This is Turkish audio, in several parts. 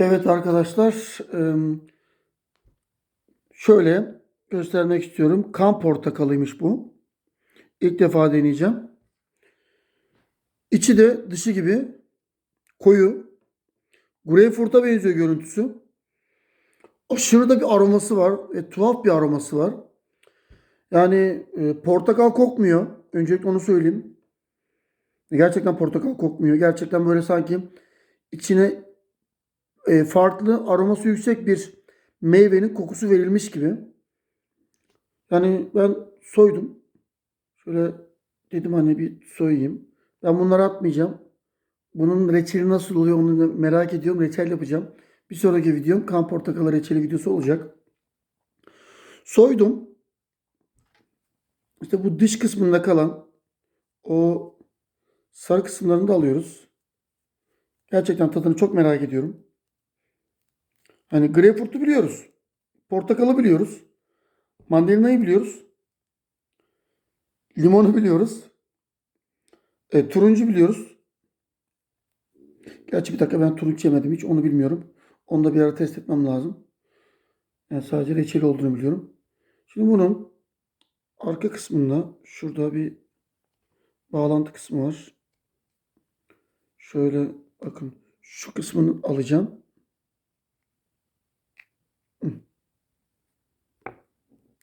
Evet arkadaşlar, şöyle göstermek istiyorum. Kan portakalıymış bu. İlk defa deneyeceğim. İçi de dışı gibi koyu. Greyfurt'a benziyor görüntüsü. Aşırı da bir aroması var ve tuhaf bir aroması var. Yani e, portakal kokmuyor. Öncelikle onu söyleyeyim. Gerçekten portakal kokmuyor. Gerçekten böyle sanki içine e, farklı aroması yüksek bir meyvenin kokusu verilmiş gibi. Yani ben soydum. Şöyle dedim hani bir soyayım. Ben bunları atmayacağım. Bunun reçeli nasıl oluyor onu merak ediyorum. Reçel yapacağım. Bir sonraki videom kan portakalı reçeli videosu olacak. Soydum. İşte bu dış kısmında kalan o sarı kısımlarını da alıyoruz. Gerçekten tadını çok merak ediyorum. Hani greyfurtu biliyoruz. Portakalı biliyoruz. Mandalinayı biliyoruz. Limonu biliyoruz. E, turuncu biliyoruz. Gerçi bir dakika ben turuncu yemedim hiç onu bilmiyorum. Onu da bir ara test etmem lazım. Yani sadece reçeli olduğunu biliyorum. Şimdi bunun arka kısmında şurada bir bağlantı kısmı var. Şöyle bakın şu kısmını alacağım.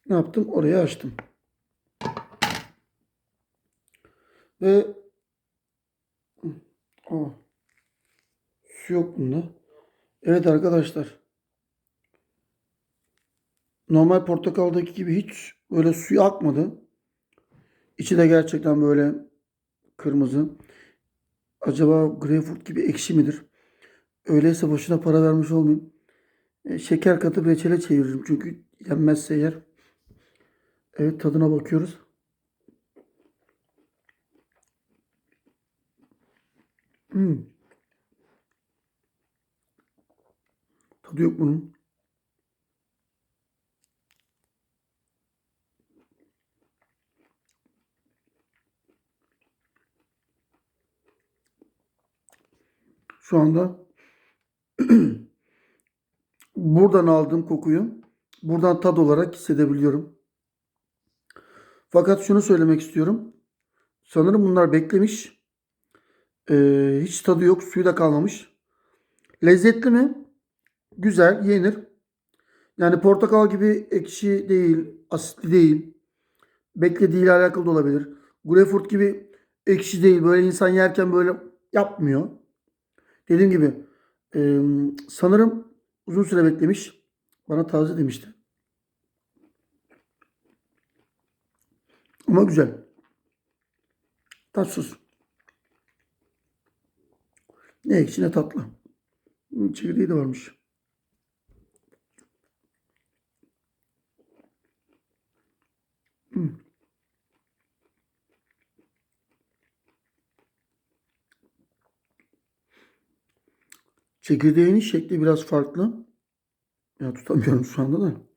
Ne yaptım? Oraya açtım. Ve Aa, su yok bunda. Evet arkadaşlar. Normal portakaldaki gibi hiç böyle suyu akmadı. İçi de gerçekten böyle kırmızı. Acaba greyfurt gibi ekşi midir? Öyleyse boşuna para vermiş olmayayım. E, şeker katıp reçele çeviririm. Çünkü yenmezse eğer. Evet tadına bakıyoruz. Hmm. Tadı yok bunun. Şu anda buradan aldığım kokuyu buradan tad olarak hissedebiliyorum. Fakat şunu söylemek istiyorum. Sanırım bunlar beklemiş. Ee, hiç tadı yok. Suyu da kalmamış. Lezzetli mi? Güzel. Yenir. Yani portakal gibi ekşi değil. Asitli değil. Beklediğiyle alakalı da olabilir. Greyfurt gibi ekşi değil. Böyle insan yerken böyle yapmıyor. Dediğim gibi e, sanırım uzun süre beklemiş. Bana taze demişti. Ama güzel. Tatsız. Ne ekşi ne tatlı. Çekirdeği de varmış. Hmm. Çekirdeğinin şekli biraz farklı. Ya tutamıyorum şu anda da.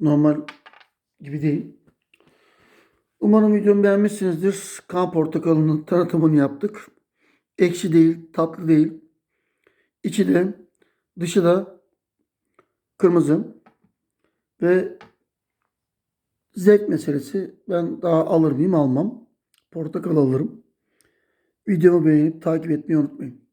Normal gibi değil. Umarım videomu beğenmişsinizdir. Kan portakalının tanıtımını yaptık. Ekşi değil, tatlı değil. İçi de dışı da kırmızı. Ve zevk meselesi. Ben daha alır mıyım almam. Portakal alırım. Videomu beğenip takip etmeyi unutmayın.